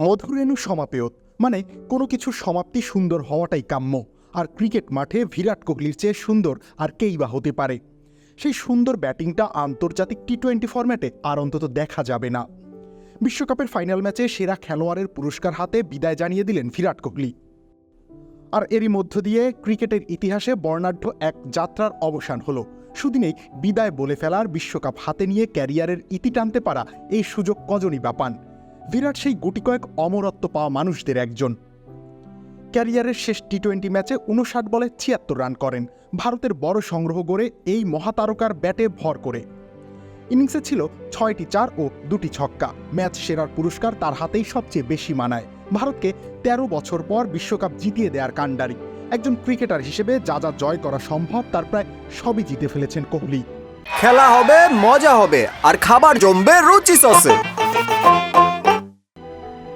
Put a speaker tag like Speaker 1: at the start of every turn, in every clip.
Speaker 1: মধুরেণু সমাপেয়ত মানে কোনো কিছুর সমাপ্তি সুন্দর হওয়াটাই কাম্য, আর ক্রিকেট মাঠে বিরাট কোহলির চেয়ে সুন্দর আর কেই বা হতে পারে। সেই সুন্দর ব্যাটিংটা আন্তর্জাতিক টি টোয়েন্টি ফরম্যাটে আর অন্তত দেখা যাবে না। বিশ্বকাপের ফাইনাল ম্যাচে সেরা খেলোয়াড়ের পুরস্কার হাতে বিদায় জানিয়ে দিলেন বিরাট কোহলি। আর এরই মধ্য দিয়ে ক্রিকেটের ইতিহাসে বর্ণাঢ্য এক যাত্রার অবসান হলো। সুদিনেই বিদায় বলে ফেলার বিশ্বকাপ হাতে নিয়ে ক্যারিয়ারের ইতি টানতে পারা এই সুযোগ কজনই বা পান? বিরাট সেই গুটি কয়েক অমরত্ব পাওয়া মানুষদের একজন। ক্যারিয়ারের শেষ টি টোয়েন্টি ম্যাচে উনষাট বলে ছিয়াত্তর রান করেন। ভারতের বড় সংগ্রহ গড়ে এই মহাতারকার ব্যাটে ভর করে। ইনিংসে ছিল ছয়টি চার ও দুটি ছক্কা। ম্যাচ সেরার পুরস্কার তার হাতেই সবচেয়ে বেশি মানায়। ভারতকে ১৩ বছর পর বিশ্বকাপ জিতিয়ে দেওয়ার কাণ্ডারি। একজন ক্রিকেটার হিসেবে যা যা জয় করা সম্ভব তার প্রায় সবই জিতে ফেলেছেন কোহলি।
Speaker 2: খেলা হবে, মজা হবে, আর খাবার জমবে রুচি সসে।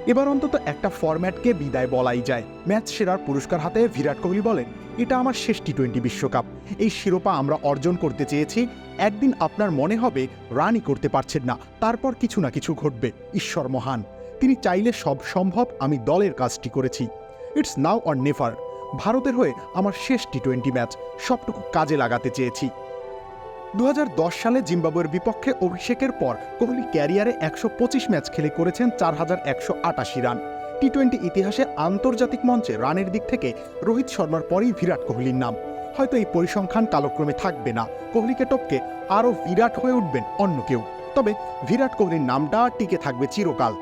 Speaker 1: এবার অন্তত একটা ফরম্যাটকে বিদায় বলাই যায়। ম্যাচ সেরার পুরস্কার হাতে বিরাট কোহলি বলেন, এটা আমার শেষ টি টোয়েন্টি বিশ্বকাপ। এই শিরোপা আমরা অর্জন করতে চেয়েছি। একদিন আপনার মনে হবে রানই করতে পারছেন না। তারপর কিছু না কিছু ঘটবে। ঈশ্বর মহান। তিনি চাইলে সব সম্ভব আমি দলের কাজটি করেছি। It's now or never. ভারতের হয়ে আমার শেষ টি টোয়েন্টি ম্যাচ। সবটুকু কাজে লাগাতে চেয়েছি। দু হাজার দশ সালে জিম্বাবুয়ের বিপক্ষে অভিষেকের পর কোহলি ক্যারিয়ারে একশো পঁচিশ ম্যাচ খেলে করেছেন চার হাজার একশো আটাশি রান। টি টোয়েন্টি ইতিহাসে আন্তর্জাতিক মঞ্চে রানের দিক থেকে রোহিত শর্মার পরেই বিরাট কোহলির নাম। হয়তো এই পরিসংখ্যান কালক্রমে থাকবে না। কোহলিকে টপকে আরও বিরাট হয়ে উঠবেন অন্য কেউ। তবে বিরাট কোহলির নামটা টিকে থাকবে চিরকাল।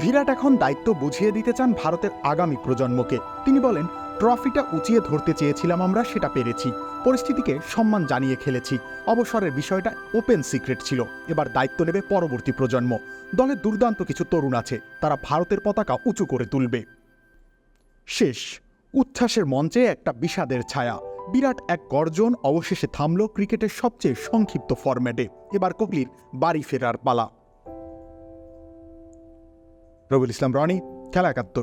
Speaker 1: বিরাট এখন দায়িত্ব বুঝিয়ে দিতে চান ভারতের আগামী প্রজন্মকে। তিনি বলেন ট্রফিটা উঁচিয়ে ধরতে চেয়েছিলাম আমরা, সেটা পেরেছি। পরিস্থিতিকে সম্মান জানিয়ে খেলেছি। অবসরের বিষয়টা ওপেন সিক্রেট ছিল। এবার দায়িত্ব নেবে পরবর্তী প্রজন্ম। দলে দুর্দান্ত কিছু তরুণ আছে। তারা ভারতের পতাকা উঁচু করে তুলবে। শেষ। উচ্ছ্বাসের মঞ্চে একটা বিষাদের ছায়া। বিরাট এক গর্জন অবশেষে থামল ক্রিকেটের সবচেয়ে সংক্ষিপ্ত ফরম্যাটে। এবার কোহলির বাড়ি ফেরার পালা। রবিউল ইসলাম, রনি, খেলা একাত্তর।